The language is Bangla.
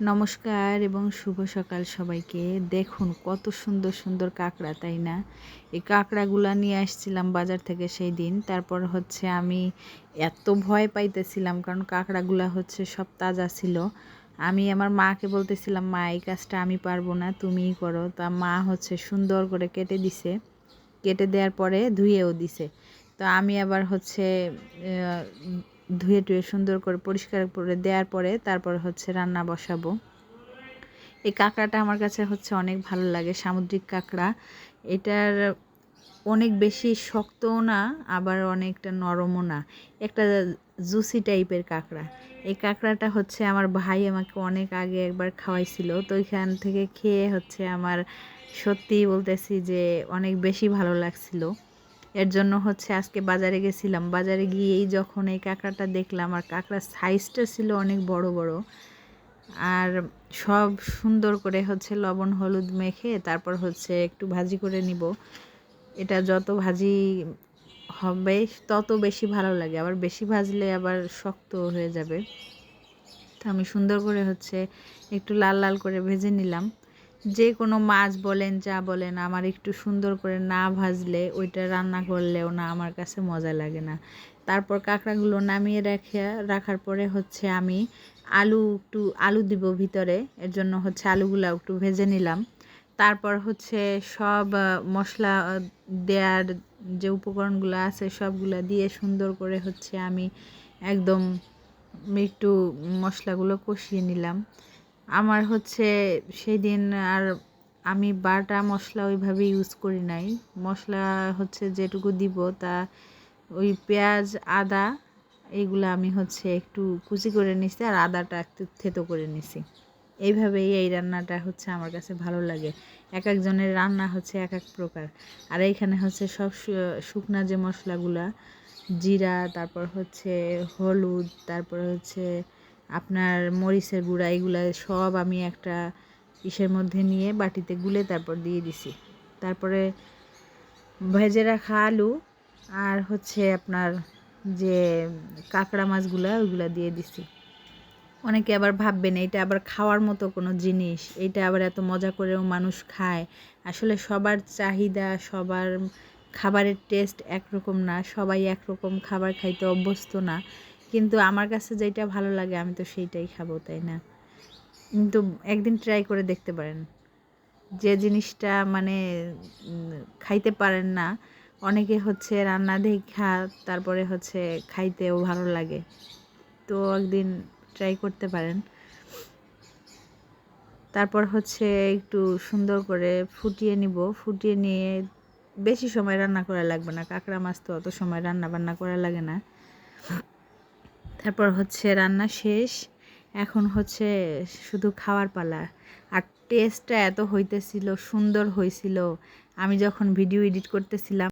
নমস্কার এবং শুভ সকাল সবাইকে। দেখুন, কত সুন্দর সুন্দর কাঁকড়া, তাই না? এই কাঁকড়াগুলা নিয়ে আসছিলাম বাজার থেকে সেই দিন। তারপর হচ্ছে আমি এত ভয় পাইতেছিলাম, কারণ কাঁকড়াগুলা হচ্ছে সব তাজা ছিল। আমি আমার মাকে বলতেছিলাম, মা, এই কাজটা আমি পারব না, তুমিই করো। তা মা হচ্ছে সুন্দর করে কেটে দিছে। কেটে দেওয়ার পরে ধুয়েও দিছে। তো আমি আবার হচ্ছে ধুয়ে টুয়ে সুন্দর করে পরিষ্কার করে দেওয়ার পরে তারপর হচ্ছে রান্না বসাবো। এই কাঁকড়াটা আমার কাছে হচ্ছে অনেক ভালো লাগে, সামুদ্রিক কাঁকড়া। এটার অনেক বেশি শক্তও না, আবার অনেকটা নরমও না। একটা জুসি টাইপের কাঁকড়া। এই কাঁকড়াটা হচ্ছে আমার ভাই আমাকে অনেক আগে একবার খাওয়াইছিল। তো ওইখান থেকে খেয়ে হচ্ছে আমার সত্যিই বলতেছি যে অনেক বেশি ভালো লাগছিল। এর জন্য হচ্ছে আজকে বাজারে গেছিলাম। বাজারে গিয়েই যখন এই কাঁকড়াটা দেখলাম, আর কাঁকড়ার সাইজটা ছিল অনেক বড় বড়। আর সব সুন্দর করে হচ্ছে লবণ, হলুদ মেখে তারপর হচ্ছে একটু ভাজি করে নিব। এটা যত ভাজি হবে, তত বেশি ভালো লাগে। আবার বেশি ভাজলে আবার শক্ত হয়ে যাবে। তো আমি সুন্দর করে হচ্ছে একটু লাল লাল করে ভেজে নিলাম। যে কোনো মাছ বলেন, যা বলেন, আমার একটু সুন্দর করে না ভাজলে ওইটা রান্না করলেও না আমার কাছে মজা লাগে না। তারপর কাঁকড়াগুলো নামিয়ে রেখে, রাখার পরে হচ্ছে আমি আলু একটু, আলু দিব ভিতরে, এর জন্য হচ্ছে আলুগুলো একটু ভেজে নিলাম। তারপর হচ্ছে সব মশলা দেওয়ার যে উপকরণগুলো আছে সবগুলো দিয়ে সুন্দর করে হচ্ছে আমি একদম একটু মশলাগুলো কষিয়ে নিলাম। আমার হচ্ছে সেই দিন আর আমি বাটা মশলা ওইভাবে ইউজ করি নাই। মশলা হচ্ছে যেটুকু দিব তা ওই পেঁয়াজ, আদা এইগুলো আমি হচ্ছে একটু কুচি করে নিছি আর আদাটা একটু থেতো করে নিছি। এইভাবেই এই রান্নাটা হচ্ছে আমার কাছে ভালো লাগে। এক একজনের রান্না হচ্ছে এক এক প্রকার। আর এইখানে হচ্ছে সব শুকনা যে মশলাগুলা, জিরা, তারপর হচ্ছে হলুদ, তারপর হচ্ছে আপনার মরিচের গুঁড়া, এগুলো সব আমি একটা ইসের মধ্যে নিয়ে বাটিতে গুলে তারপর দিয়ে দিছি। তারপরে ভেজে রাখা আলু আর হচ্ছে আপনার যে কাঁকড়া মাছগুলো, ওইগুলো দিয়ে দিছি। অনেকে আবার ভাববেন এটা আবার খাওয়ার মতো কোনো জিনিস এটা আবার এত মজা করেও মানুষ খায়? আসলে সবার চাহিদা, সবার খাবারের টেস্ট একরকম না, সবাই একরকম খাবার খাইতে অভ্যস্ত না। কিন্তু আমার কাছে যেটা ভালো লাগে, আমি তো সেইটাই খাব, তাই না? কিন্তু একদিন ট্রাই করে দেখতে পারেন। যে জিনিসটা মানে খাইতে পারেন না, অনেকে হচ্ছে রান্না দেখা, তারপরে হচ্ছে খাইতেও ভালো লাগে। তো একদিন ট্রাই করতে পারেন। তারপর হচ্ছে একটু সুন্দর করে ফুটিয়ে নিব। ফুটিয়ে নিয়ে বেশি সময় রান্না করা লাগবে না। কাঁকড়া মাছ তো অত সময় রান্না বান্না করা লাগে না। তারপর হচ্ছে রান্না শেষ। এখন হচ্ছে শুধু খাওয়ার পালা। আর টেস্টটা এত হইতেছিল, সুন্দর হয়েছিল আমি যখন ভিডিও এডিট করতেছিলাম